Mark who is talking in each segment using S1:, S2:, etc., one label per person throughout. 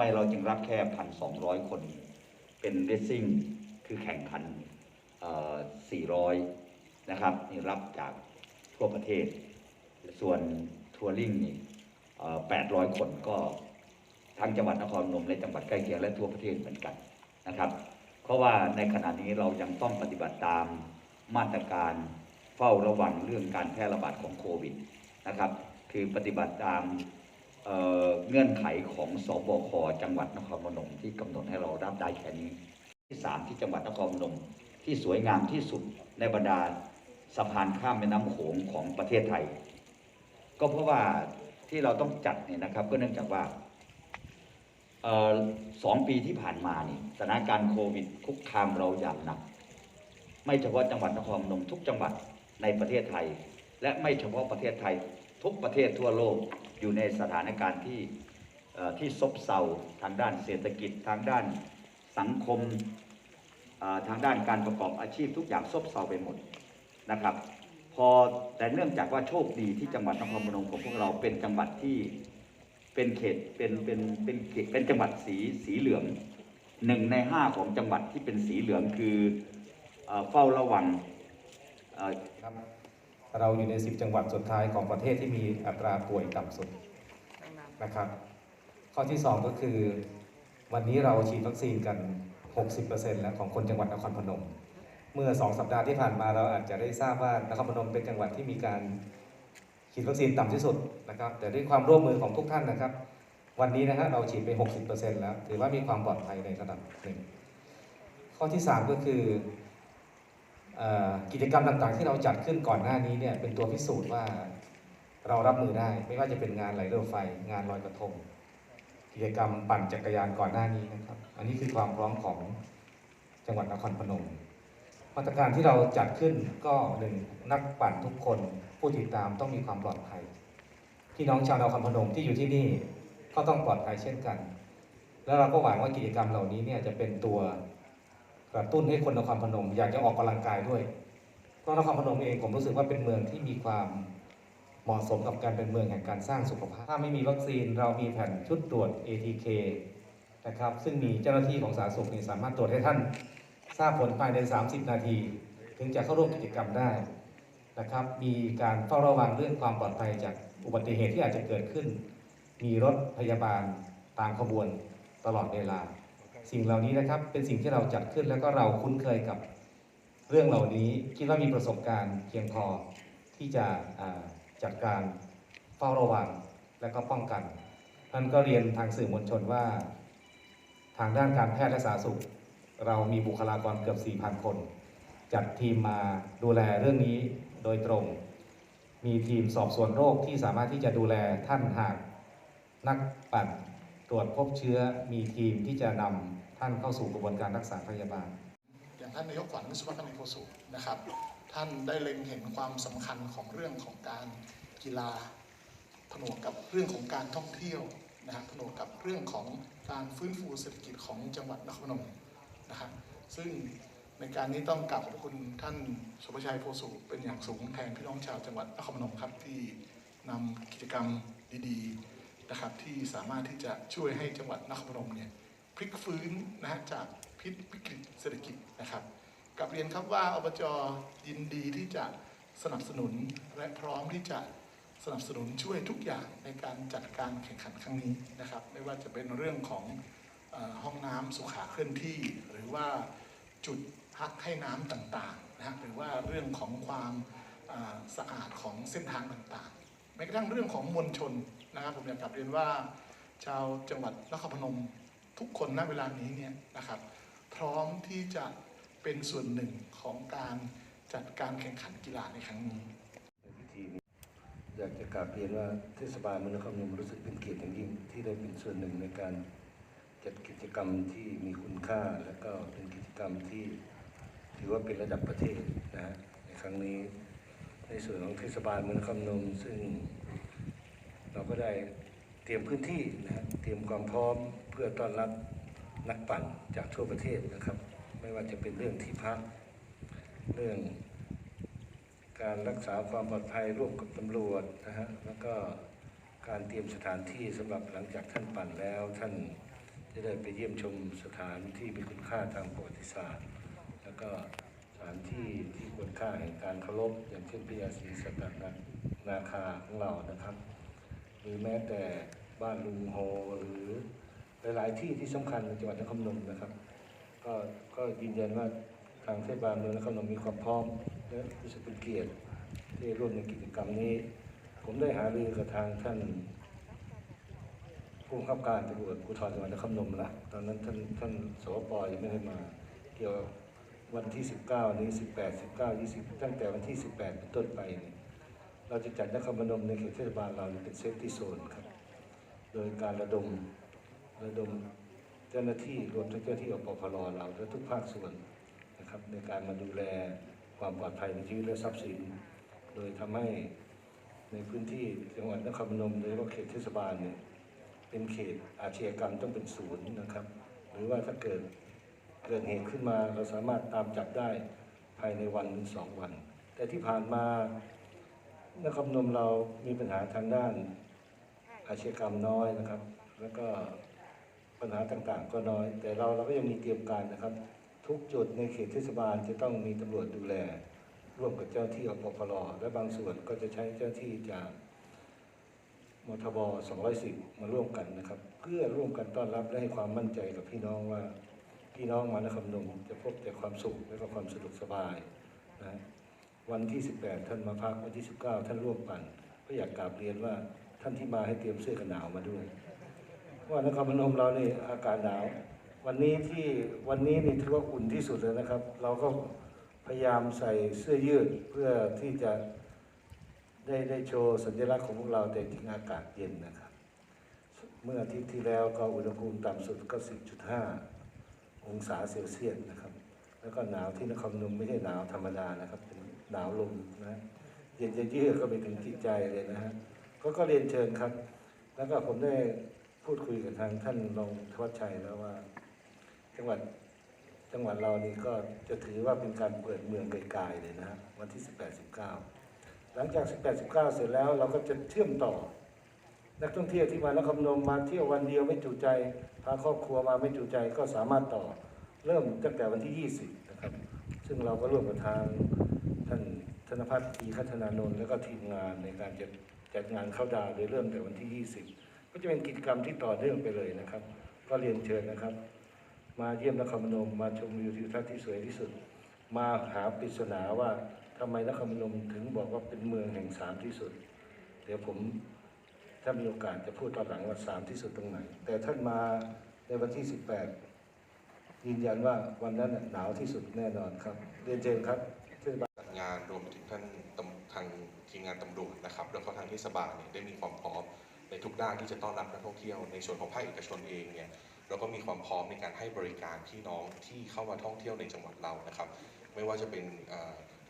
S1: มเราจึงรับแค่พันสองร้อยคน เป็นเรซซิ่งคือแข่งขันสี่ร้อยนะครับนี่รับจากทั่วประเทศ ส่วนทัวริงนี่แปดร้อยคนก็ทั้งจังหวัดนครนมและจังหวัดใกล้เคียงและทั่วประเทศเหมือนกันนะครับ เพราะว่าในขณะนี้เรายังต้องปฏิบัติตามมาตรการเฝ้าระวังเรื่องการแพร่ระบาดของโควิดนะครับ คือปฏิบัติตาม เเงื่อนไขของสบคจังหวัดนครพนมที่กำหนดให้เรารับได้แค่นี้ ที่สามที่จังหวัดนครพนมที่สวยงามที่สุดในบรรดาสะพานข้ามแม่น้ำโขงของประเทศไทย ก็เพราะว่าที่เราต้องจัดเนี่ยนะครับก็เนื่องจากว่าออสองปีที่ผ่านมานี่สถานการณ์โควิดคุกคามเราอย่างหนัก ไม่เฉพาะจังหวัดนครพนมทุกจังหวัดในประเทศไทย และไม่เฉพาะประเทศไทยทุกประเทศทั่วโลก อยู่ในสถานการณ์ที่ที่ซบเซาทางด้านเศรษฐกิจทางด้านสังคมทางด้านการประกอบอาชีพทุกอย่างซบเซาไปหมดนะครับ พอแต่เนื่องจากว่าโชคดีที่จังหวัดนครพนมของพวกเราเป็นจังหวัดที่เป็นเขตเป็นเป็นเป็นเขตเป็นจังหวัดสีสีเหลืองหนึ่งในห้าของจังหวัดที่เป็นสีเหลืองคือเอ่อเฝ้าระวัง เรา
S2: อยู่ใน 10 จังหวัดสุดท้ายของประเทศที่มีอัตราป่วยต่ำสุดนะครับ ข้อที่ 2 ก็คือ วันนี้เราฉีดวัคซีนกัน 60%แล้วของคนจังหวัดนครพนม เมื่อ 2 สัปดาห์ที่ผ่านมาเราอาจจะได้ทราบว่านครพนมเป็นจังหวัดที่มีการฉีดวัคซีนต่ำที่สุดนะครับ แต่ด้วยความร่วมมือของทุกท่านนะครับ วันนี้นะฮะเราฉีดไป 60%แล้ว ถือว่ามีความปลอดภัยในระดับหนึ่งข้อที่ 3 ก็คือ กิจกรรมต่างๆ ที่เราจัดขึ้นก่อนหน้านี้เนี่ยเป็นตัวพิสูจน์ว่าเรารับมือได้ ไม่ว่าจะเป็นงานไหลเรือไฟ งานลอยกระทง กิจกรรมปั่นจักรยานก่อนหน้านี้นะครับ อันนี้คือความพร้อมของจังหวัดนครพนมมาตรการที่เราจัดขึ้นก็หนึ่งนักปั่นทุกคนผู้ติดตามต้องมีความปลอดภัยพี่น้องชาวนครพนมที่อยู่ที่นี่ก็ต้องปลอดภัยเช่นกัน แล้วเราก็หวังว่ากิจกรรมเหล่านี้เนี่ยจะเป็นตัว กระตุ้นให้คนนครพนม อยากจะออกกำลังกายด้วยเพราะนครพนมเองผมรู้สึกว่าเป็นเมืองที่มีความเหมาะสมกับการเป็นเมืองแห่งการสร้างสุขภาพ ถ้าไม่มีวัคซีนเรามีแผ่นชุดตรวจ ATK นะครับซึ่งมีเจ้าหน้าที่ของสาธารณสุขนี่สามารถตรวจให้ท่าน ทราบผลภายใน 30 นาที ถึงจะเข้าร่วมกิจกรรมได้นะครับ มีการเฝ้าระวังเรื่องความปลอดภัยจากอุบัติเหตุที่อาจจะเกิดขึ้น มีรถพยาบาลตามขบวนตลอดเวลา สิ่งเหล่านี้นะครับเป็นสิ่งที่เราจัดขึ้นแล้วก็เราคุ้นเคยกับเรื่องเหล่านี้คิดว่ามีประสบการณ์เพียงพอที่จะจัดการเฝ้าระวังและก็ป้องกันท่านก็เรียนทางสื่อมวลชนว่า ทางด้านการแพทย์และสาธารณสุข เรามีบุคลากรเกือบ 4,000 คน จัดทีมมาดูแลเรื่องนี้โดยตรง มีทีมสอบสวนโรคที่สามารถที่จะดูแลท่านหากนักปั่น ตรวจพบเชื้อมีทีมที่จะนำท่านเข้าสู่กระบวนการรักษาพยาบาล
S3: อย่างท่านนายกขวัญวิศวกรรมโพสุนะครับ ท่านได้เล็งเห็นความสำคัญของเรื่องของการกีฬาผนวกกับเรื่องของการท่องเที่ยวนะครับผนวกกับเรื่องของการฟื้นฟูเศรษฐกิจของจังหวัดนครพนมนะครับซึ่งในการนี้ต้องกราบขอบคุณท่านสุภชัยโพสุเป็นอย่างสูงแทนพี่น้องชาวจังหวัดนครพนมครับที่นำกิจกรรมดีๆ นะครับที่สามารถที่จะช่วยให้จังหวัดนครพนมเนี่ยพลิกฟื้นนะฮะจากพิษวิกฤตเศรษฐกิจนะครับกับเรียนครับว่าอบจยินดีที่จะสนับสนุนและพร้อมที่จะสนับสนุนช่วยทุกอย่างในการจัดการแข่งขันครั้งนี้นะครับไม่ว่าจะเป็นเรื่องของอห้องน้ำสุขาเคลื่อนที่ หรือว่าจุดพักให้น้ำต่างๆนะฮะหรือว่าเรื่องของความสะอาดของเส้นทางต่างๆแม้กระทั่งเรื่องของมวลชน นะครับผมอยากกลับเรียนว่า ชาวจังหวัดนครพนมทุกคนณเวลานี้เนี่ยนะครับ พร้อมที่จะเป็นส่วนหนึ่งของการจัดการแข่งขันกีฬาในครั้งนี้
S4: ในพิธีนี้อยากจะกราบเรียนว่าเทศบาลเมืองนครพนมรู้สึกเป็นเกียรติอย่างยิ่งที่ได้เป็นส่วนหนึ่งในการจัดกิจกรรมที่มีคุณค่าและก็เป็นกิจกรรมที่ถือว่าเป็นระดับประเทศนะฮะในครั้งนี้ในส่วนของเทศบาลเมืองนครพนมซึ่ง เราก็ได้เตรียมพื้นที่นะเตรียมความพร้อมเพื่อต้อนรับนักปั่นจากทั่วประเทศนะครับ ไม่ว่าจะเป็นเรื่องที่พัก เรื่องการรักษาความปลอดภัยร่วมกับตำรวจนะฮะแล้วก็การเตรียมสถานที่สำหรับหลังจากท่านปั่นแล้ว ท่านจะได้ไปเยี่ยมชมสถานที่มีคุณค่าทางประวัติศาสตร์ แล้วก็สถานที่ที่ควรค่าแห่งการเคารพอย่างเช่นพระยาศรีสัตนนาคาของเรานะครับ หรือแม้แต่บ้านลุงโฮหรือหลายๆที่ที่สำคัญในจังหวัดนครพนมนะครับ ก็ก็ยืนยันว่าทางเทศบาลเมืองนครพนมมีความพร้อมและรู้สึกเป็นเกียรติที่ร่วมในกิจกรรมนี้ ผมได้หารือกับทางท่านผู้บังคับการตำรวจภูธรจังหวัดนครพนมละตอนนั้นท่านท่านสวปยังไม่ได้มาเกี่ยวกับวันที่ 19 นี้ 18 19 20 ตั้งแต่วันที่ 18 เป็นต้นไปเนี่ย เราจะจัดนครพนมในเขตเทศบาลเราเป็นเซฟตี้โซนครับ โดยการระดมระดมเจ้าหน้าที่รวมทั้งเจ้าหน้าที่อปพลเราและทุกภาคส่วนนะครับในการมาดูแลความปลอดภัยในชีวิตและทรัพย์สิน โดยทำให้ในพื้นที่จังหวัดนครพนมโดยเฉพาะเขตเทศบาลเนี่ยเป็นเขตอาชญากรรมต้องเป็นศูนย์นะครับ หรือว่าถ้าเกิดเกิดเหตุขึ้นมาเราสามารถตามจับได้ภายในวันหรือสองวัน แต่ที่ผ่านมา นครพนมเรามีปัญหาทางด้านอาชญากรรมน้อยนะครับ แล้วก็ปัญหาต่างๆ ก็น้อย แต่เราเราก็ยังมีเตรียมการนะครับ ทุกจุดในเขตเทศบาลจะต้องมีตำรวจดูแล ร่วมกับเจ้าที่อปพลและบางส่วนก็จะใช้เจ้าที่จากมทบ 210 มาร่วมกันนะครับ เพื่อร่วมกันต้อนรับและให้ความมั่นใจกับพี่น้องว่าพี่น้องมานครพนมจะพบแต่ความสุขและก็ความสะดวกสบายนะ วันที่ 18 ท่านมาพักวันที่ 19 ท่านร่วมปั่น ก็อยากกราบเรียนว่าท่านที่มาให้เตรียมเสื้อกันหนาวมาด้วยเพราะว่านครพนมเราเนี่อากาศหนาว วันนี้ที่วันนี้นี่ถือว่าอุ่นที่สุดเลยนะครับ เราก็พยายามใส่เสื้อยืดเพื่อที่จะได้ได้โชว์สัญลักษณ์ของพวกเราแต่จริงอากาศเย็นนะครับ เมื่ออาทิตย์ที่แล้วก็อุณหภูมิต่ำสุดก็ 10.5 องศาเซลเซียสนะครับ แล้วก็หนาวที่นครพนมไม่ใช่หนาวธรรมดานะครับเป็น หนาวลมนะเย็นจะเยือกก็ไปถึงจิตใจเลยนะฮะก็ก็เรียนเชิญครับ แล้วก็ผมได้พูดคุยกับทางท่านรองทวัชชัยแล้วว่า จังหวัดจังหวัดเรานี่ก็จะถือว่าเป็นการเปิดเมืองไกลๆเลยนะฮะวันที่ 18-19 หลังจาก 18 19 เสร็จแล้วเราก็จะเชื่อมต่อ นักท่องเที่ยวที่มานครพนมมาเที่ยววันเดียวไม่จุใจพาครอบครัวมาไม่จุใจก็สามารถต่อ เริ่มตั้งแต่วันที่ 20 นะครับ ซึ่งเราก็ร่วมกับทาง ธนพัฒน์ปีคัฒนานนท์แล้วก็ทีมงานในการจัดจัดงานเข้าดาวน์โดยเริ่มแต่วันที่ 20 ก็จะเป็นกิจกรรมที่ต่อเนื่องไปเลยนะครับ ก็เรียนเชิญนะครับ มาเยี่ยมนครพนมมาชมวิวทิวทัศน์ที่สวยที่สุด มาหาปริศนาว่าทำไมนครพนมถึงบอกว่าเป็นเมืองแห่งสามที่สุด เดี๋ยวผมถ้ามีโอกาสจะพูดตอนหลังว่าสามที่สุดตรงไหน แต่ท่านมาในวันที่ 18 ยืนยันว่าวันนั้นหนาวที่สุดแน่นอนครับ เรียนเชิญครับเทศบาล
S5: งานรวมถึง ท่านทางทีมงานตำรวจนะครับแล้วก็ทางเทศบาลเนี่ยได้มีความพร้อมในทุกด้านที่จะต้อนรับนักท่องเที่ยวในส่วนของภาคเอกชนเองเนี่ยเราก็มีความพร้อมในการให้บริการพี่น้องที่เข้ามาท่องเที่ยวในจังหวัดเรานะครับ ไม่ว่าจะเป็น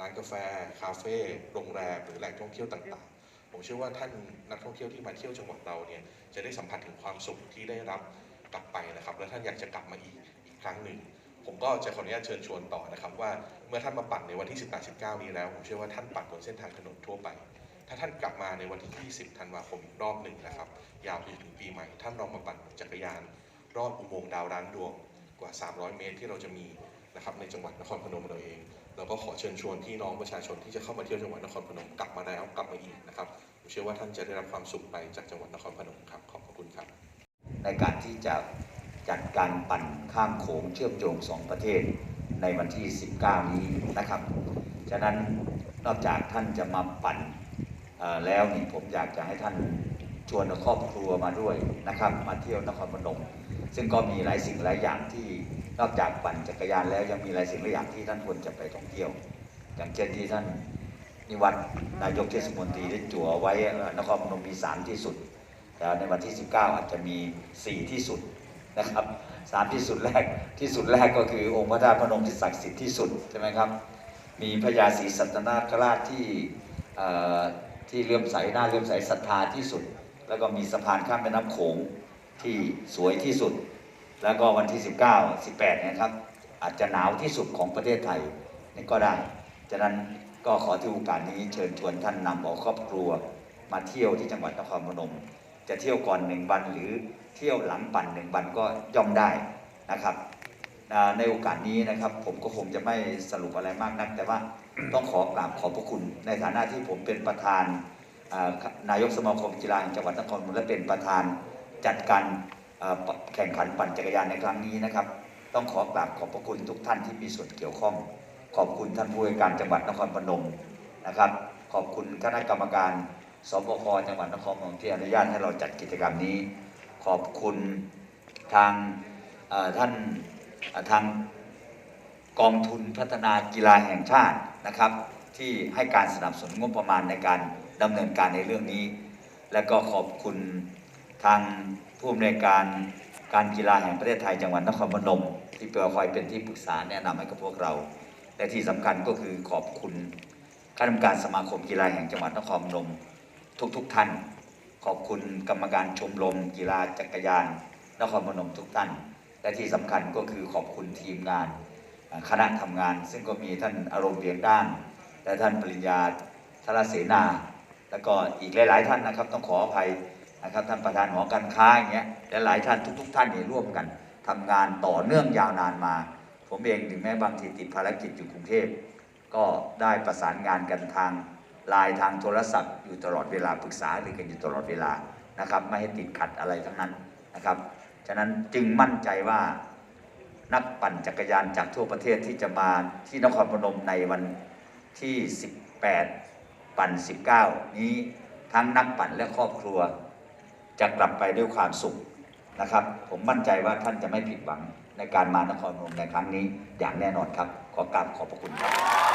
S5: ร้านกาแฟ คาเฟ่โรงแรมหรือแหล่งท่องเที่ยวต่าง ๆ ผมเชื่อว่าท่านนักท่องเที่ยวที่มาเที่ยวจังหวัดเราเนี่ยจะได้สัมผัสถึงความสุขที่ได้รับกลับไปนะครับ และท่านอยากจะกลับมาอีกอีกครั้งหนึ่ง ผมก็จะขออนุญาตเชิญชวนต่อนะครับว่าเมื่อท่านมาปั่นในวันที่ 18 19 นี้แล้ว ผมเชื่อว่าท่านปั่นบนเส้นทางถนนทั่วไป ถ้าท่านกลับมาในวันที่ 20 ธันวาคมอีกรอบหนึ่งนะครับ ยาวไปถึงปีใหม่ ท่านลองมาปั่นจักรยาน รอบอุโมงค์ดาวร้านดวงกว่า 300 เมตรที่เราจะมีนะครับในจังหวัดนครพนมเราเองเราก็ขอเชิญชวนพี่น้องประชาชนที่จะเข้ามาเที่ยวจังหวัดนครพนมกลับมาแล้วกลับมาอีกนะครับผมเชื่อว่าท่านจะได้รับความสุขไปจากจังหวัดนครพนมครับขอบพระคุณครับ
S1: ในการที่จะ จัดการปั่นข้ามโขงเชื่อมโยงสองประเทศในวันที่ 19 นี้นะครับ ฉะนั้นนอกจากท่านจะมาปั่นแล้วนี่ผมอยากจะให้ท่านชวนครอบครัวมาด้วยนะครับ มาเที่ยวนครพนม ซึ่งก็มีหลายสิ่งหลายอย่างที่นอกจากปั่นจักรยานแล้วยังมีหลายสิ่งหลายอย่างที่ท่านควรจะไปท่องเที่ยว อย่างเช่นที่ท่านนิวัฒน์นายกเทศมนตรีได้จั่วไว้นครพนมมีสามที่สุดแต่ในวันที่ 19 อาจจะมี 4 ที่สุด นะครับสามที่สุดแรกที่สุดแรกก็คือองค์พระธาตุพนมที่ศักดิ์สิทธิ์ที่สุดใช่ไหมครับ มีพญาศรีสัตนาคราชที่ที่เลื่อมใสหน้าเลื่อมใสศรัทธาที่สุด แล้วก็มีสะพานข้ามแม่น้ำโขงที่สวยที่สุด แล้วก็วันที่ 19 18นะครับ อาจจะหนาวที่สุดของประเทศไทยนี่ก็ได้ฉะนั้นก็ขอที่โอกาสนี้เชิญชวนท่านนำเอาครอบครัว มาเที่ยวที่จังหวัดนครพนม จะเที่ยวก่อนหนึ่งวันหรือเที่ยวหลังปั่นหนึ่งวันก็ย่อมได้นะครับ ในโอกาสนี้นะครับ ผมก็คงจะไม่สรุปอะไรมากนัก แต่ว่าต้องขอกราบขอบพระคุณ ในฐานะที่ผมเป็นประธานนายกสมาคมกีฬาแห่งจังหวัดนครปฐมและเป็นประธานจัดการแข่งขันปั่นจักรยานในครั้งนี้นะครับ ต้องขอกราบขอบพระคุณทุกท่านที่มีส่วนเกี่ยวข้อง ขอบคุณท่านผู้ว่าการจังหวัดนครพนมนะครับ ขอบคุณคณะกรรมการ สบคจังหวัดนครพนมที่อนุญาตให้เราจัดกิจกรรมนี้ ขอบคุณทางท่านทางกองทุนพัฒนากีฬาแห่งชาตินะครับ ที่ให้การสนับสนุนงบประมาณในการดำเนินการในเรื่องนี้ และก็ขอบคุณทางผู้อำนวยการการกีฬาแห่งประเทศไทยจังหวัดนครพนมที่เปิดคอยเป็นที่ปรึกษาแนะนำให้กับพวกเรา และที่สำคัญก็คือขอบคุณคณะกรรมการสมาคมกีฬาแห่งจังหวัดนครพนม ทุกๆทท่าน ขอบคุณกรรมการชมรมกีฬาจักรยานนครพนมทุกท่าน และที่สำคัญก็คือขอบคุณทีมงาน คณะทำงาน ซึ่งก็มีท่านอารมณ์เบียงด้าน และท่านปริญญาธรเสนา แล้วก็อีกหลาย ๆ ท่านนะครับ ต้องขออภัยนะครับท่านประธานหอการค้าอย่างเงี้ยและหลายท่านทุก ๆท่านเนี่ยร่วมกันทำงานต่อเนื่องยาวนานมา ผมเองถึงแม้บางทีติดภารกิจอยู่กรุงเทพก็ได้ประสานงานกันทาง ไลน์ทางโทรศัพท์อยู่ตลอดเวลาปรึกษาหรือกันอยู่ตลอดเวลานะครับ ไม่ให้ติดขัดอะไรทั้งนั้นนะครับ ฉะนั้นจึงมั่นใจว่านักปั่นจักรยานจากทั่วประเทศที่จะมาที่นครพนมในวันที่ 18 ปั่น 19 นี้ทั้งนักปั่นและครอบครัว จะกลับไปด้วยความสุขนะครับ ผมมั่นใจว่าท่านจะไม่ผิดหวังในการมานครพนมในครั้งนี้อย่างแน่นอนครับ ขอกราบขอบพระคุณครับ